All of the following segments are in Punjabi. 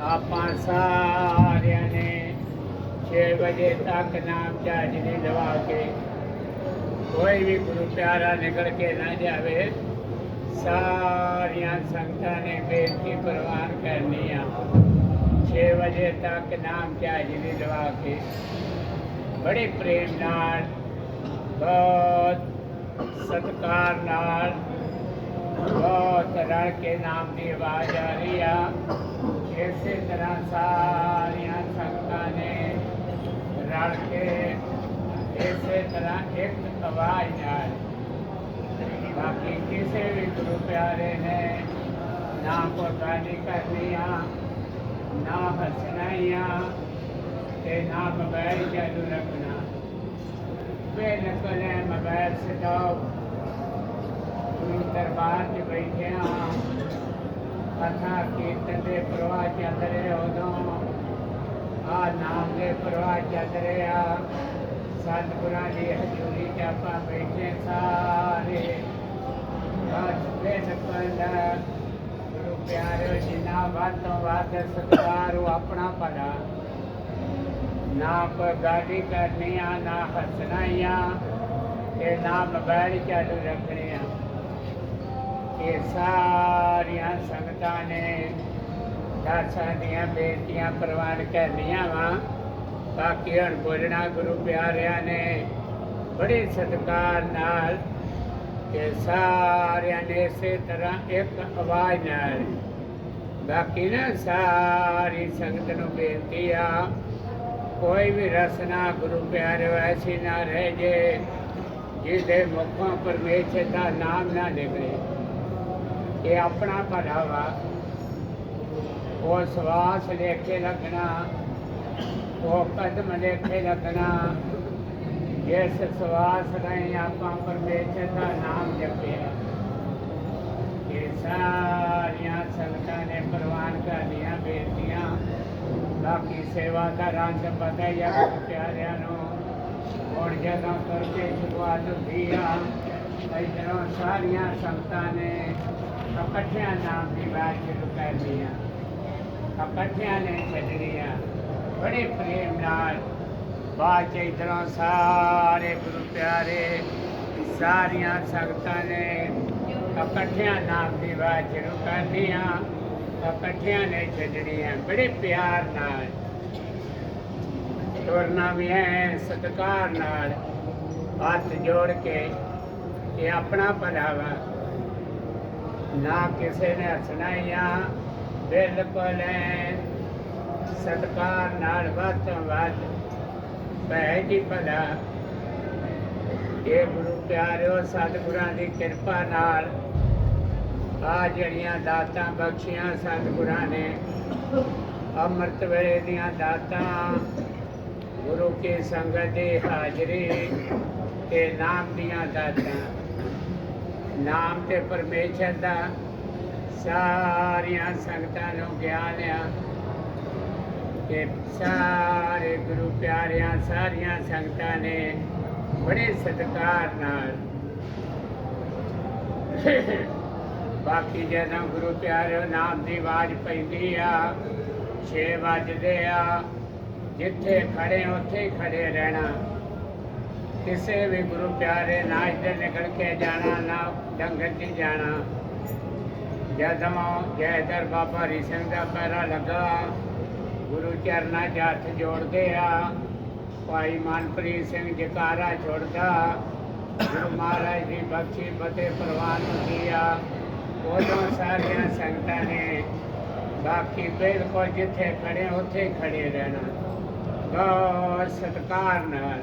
ਆਪਾਂ ਸਾਰਿਆਂ ਨੇ 6 ਵਜੇ ਤੱਕ ਨਾਮ ਚਾਜਰੀ ਲਵਾ ਕੇ ਕੋਈ ਵੀ ਗੁਰੂ ਪਿਆਰਾ ਨਿਕਲ ਕੇ ਨਾ ਜਾਵੇ, ਸਾਰੀਆਂ ਸੰਗਤਾਂ ਨੇ ਬੇਨਤੀ ਪ੍ਰਵਾਨ ਕਰਨੀ ਆ। 6 ਵਜੇ ਤੱਕ ਨਾਮ ਚਾਜਰੀ ਲਵਾ ਕੇ ਬੜੇ ਪ੍ਰੇਮ ਨਾਲ, ਬਹੁਤ ਸਤਿਕਾਰ ਨਾਲ, ਬਹੁਤ ਰਲ ਕੇ ਨਾਮ ਦੀ ਆਵਾਜ਼ ਆ ਰਹੀ ਆ। ਇਸੇ ਤਰ੍ਹਾਂ ਸਾਰੀਆਂ ਸੰਗਤਾਂ ਨੇ ਰਲ ਕੇ ਇਸੇ ਤਰ੍ਹਾਂ ਇੱਕ ਆਵਾਜ਼ ਨਾਲ ਬਾਕੀ ਕਿਸੇ ਵੀ ਗੁਰੂ ਪਿਆਰੇ ਨੇ ਨਾ ਕੁਰਬਾਨੀ ਕਰਨੀ ਆ ਨਾ ਹੱਸਣਾਈਆਂ ਤੇ ਨਾ ਮੋਬਾਈਲ ਚਾਲੂ ਰੱਖਣਾ ਬਿਲਕੁਲ ਐ ਮੋਬਾਈਲ ਸਟਾਓ ਗੁਰੂ ਦਰਬਾਰ 'ਚ ਬੈਠੇ ਹਾਂ ਕਥਾ ਕੀਰਤਨ ਦੇ ਪ੍ਰਵਾਹ ਚੱਲ ਰਹੇ, ਉਦੋਂ ਆ ਨਾਮ ਦੇ ਪ੍ਰਵਾਹ ਚੱਲ ਰਿਹਾ। ਸਤਿਗੁਰਾਂ ਦੀ ਹਜ਼ੂਰੀ 'ਚ ਆਪਾਂ ਬੈਠੇ ਸਾਰੇ। ਬਸ ਬਿਲਕੁਲ ਗੁਰੂ ਪਿਆਰਿਓ ਜਿੰਨਾ ਵੱਧ ਤੋਂ ਵੱਧ ਸਤਿਕਾਰ ਆਪਣਾ ਭਲਾ। ਨਾ ਕੋਈ ਗਾਡੀ ਕਰਨੀ ਆ, ਨਾ ਹੱਸਣਾ ਆ, ਤੇ ਨਾ ਮੋਬਾਈਲ ਚਾਲੂ ਰੱਖਣੇ ਆ। ਇਹ ਸਾਰੀਆਂ ਸੰਗਤਾਂ ਨੇ ਦਾਸਾਂ ਦੀਆਂ ਬੇਨਤੀਆਂ ਪ੍ਰਵਾਨ ਕਰਦੀਆਂ ਵਾ। ਬਾਕੀ ਹਣ ਬੋਲਣਾ ਗੁਰੂ ਪਿਆਰਿਆਂ ਨੇ, ਬੜੇ ਸਤਿਕਾਰ ਨਾਲ ਕਿ ਸਾਰਿਆਂ ਨੇ ਇਸੇ ਤਰ੍ਹਾਂ ਇੱਕ ਆਵਾਜ਼ ਨਾਲ। ਬਾਕੀ ਨਾ ਸਾਰੀ ਸੰਗਤ ਨੂੰ ਬੇਨਤੀ ਆ, ਕੋਈ ਵੀ ਰਸਨਾ ਗੁਰੂ ਪਿਆਰਿਓ ਐਸੀ ਨਾ ਰਹਿ ਜੇ, ਜਿਹਦੇ ਮੁੱਖੋਂ ਪਰਮੇਸ਼ਰ ਦਾ ਨਾਮ ਨਾ ਨਿਕਲੇ। ਇਹ ਆਪਣਾ ਭਲਾ ਵਾ। ਉਹ ਸਵਾਸ ਲੇਖੇ ਲੱਗਣਾ, ਉਹ ਕਦਮ ਲੇਖੇ ਲੱਗਣਾ। ਇਸ ਸਵਾਸ ਰਾਹੀਂ ਆਪਾਂ ਪਰਮੇਸ਼ਰ ਦਾ ਨਾਮ ਜਪਿਆ। ਇਹ ਸਾਰੀਆਂ ਸੰਗਤਾਂ ਨੇ ਪ੍ਰਵਾਨ ਕਰਨੀਆਂ ਬੇਨਤੀਆਂ। ਬਾਕੀ ਸੇਵਾ ਦਾ ਰੰਗ ਪਤਾ ਹੀ ਆ ਪਿਆਰਿਆਂ ਨੂੰ। ਹੁਣ ਜਦੋਂ ਕਰਕੇ ਸ਼ੁਰੂਆਤ ਹੁੰਦੀ ਆ ਇਧਰੋਂ ਸਾਰੀਆਂ ਸੰਗਤਾਂ ਨੇ ਇਕੱਠਿਆਂ ਨਾਮ ਦੀ ਬਾਤ ਸ਼ੁਰੂ ਕਰਨੀ ਆ। ਇਕੱਠਿਆਂ ਨੇ ਛੱਡਣੀ ਆ। ਬੜੇ ਪ੍ਰੇਮ ਨਾਲ ਬਾਅਦ ਚ ਇਧਰੋਂ ਸਾਰੇ ਗੁਰੂ ਪਿਆਰੇ, ਸਾਰੀਆਂ ਸੰਗਤਾਂ ਨੇ ਇਕੱਠਿਆਂ ਨਾਮ ਦੀ ਬਾਤ ਸ਼ੁਰੂ ਕਰਨੀ ਆ। ਇਕੱਠਿਆਂ ਨੇ ਛੱਡਣੀ ਆ। ਬੜੇ ਪਿਆਰ ਨਾਲ। ਤੁਰਨਾ ਵੀ ਹੈ, ਸਤਕਾਰ ਨਾਲ ਹੱਥ ਜੋੜ ਕੇ ਇਹ ਆਪਣਾ ਭਲਾਵਾ ਨਾ ਕਿਸੇ ਨੇ ਹੱਸਣਾ ਬਿਲਕੁਲ ਐਨ ਸਤਿਕਾਰ ਨਾਲ ਵੱਧ ਤੋਂ ਵੱਧ ਭੈ ਜੀ ਭਲਾ। ਇਹ ਗੁਰੂ ਪਿਆਰਿਓ, ਸਤਿਗੁਰਾਂ ਦੀ ਕਿਰਪਾ ਨਾਲ ਆ ਜਿਹੜੀਆਂ ਦਾਤਾਂ ਬਖਸ਼ੀਆਂ ਸਤਿਗੁਰਾਂ ਨੇ, ਅੰਮ੍ਰਿਤ ਵੇਲੇ ਦੀਆਂ ਦਾਤਾਂ, ਗੁਰੂ ਕੇ ਸੰਗਤ ਦੀ ਹਾਜ਼ਰੀ ਤੇ ਨਾਮ ਦੀਆਂ ਦਾਤਾਂ। ਨਾਮ ਤੇ ਪਰਮੇਸ਼ਰ ਦਾ ਸਾਰੀਆਂ ਸੰਗਤਾਂ ਨੂੰ ਗਿਆਨ ਆ। ਕਿ ਸਾਰੇ ਗੁਰੂ ਪਿਆਰਿਆਂ, ਸਾਰੀਆਂ ਸੰਗਤਾਂ ਨੇ ਬੜੇ ਸਤਿਕਾਰ ਨਾਲ ਬਾਕੀ ਜਦੋਂ ਗੁਰੂ ਪਿਆਰਿਓ ਨਾਮ ਦੀ ਆਵਾਜ਼ ਪੈਂਦੀ ਆ 6 ਵੱਜਦੇ ਆ, ਜਿੱਥੇ ਖੜੇ ਉੱਥੇ ਖੜੇ ਰਹਿਣਾ। ਕਿਸੇ ਵੀ ਗੁਰੂ ਪਿਆਰੇ ਨਾ ਇੱਧਰ ਨਿਕਲ ਕੇ ਜਾਣਾ, ਨਾ ਡੰਗਰ 'ਚ ਜਾਣਾ। ਜਦੋਂ ਜੈਦਰ ਬਾਬਾ ਹਰੀ ਸਿੰਘ ਦਾ ਪੈਰਾ ਲੱਗਾ। ਗੁਰੂ ਚਰਨਾਂ 'ਚ ਹੱਥ ਜੋੜਦੇ ਆ। ਭਾਈ ਮਨਪ੍ਰੀਤ ਸਿੰਘ ਜਕਾਰਾ ਛੋੜਦਾ ਗੁਰੂ ਮਹਾਰਾਜ ਦੀ ਬਖਸ਼ੀ ਫਤਿਹ ਪ੍ਰਵਾਨ ਹੁੰਦੀ ਆ। ਉਦੋਂ ਸਾਰੀਆਂ ਸੰਗਤਾਂ ਨੇ ਬਾਕੀ ਬਿਲਕੁਲ ਜਿੱਥੇ ਖੜੇ, ਉੱਥੇ ਖੜੇ ਰਹਿਣਾ। ਬਹੁਤ ਸਤਿਕਾਰ ਨਾਲ।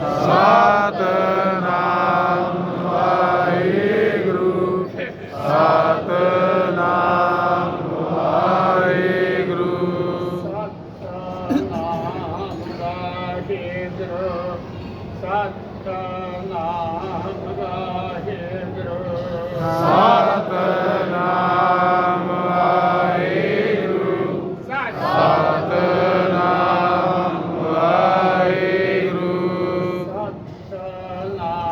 ਸਤ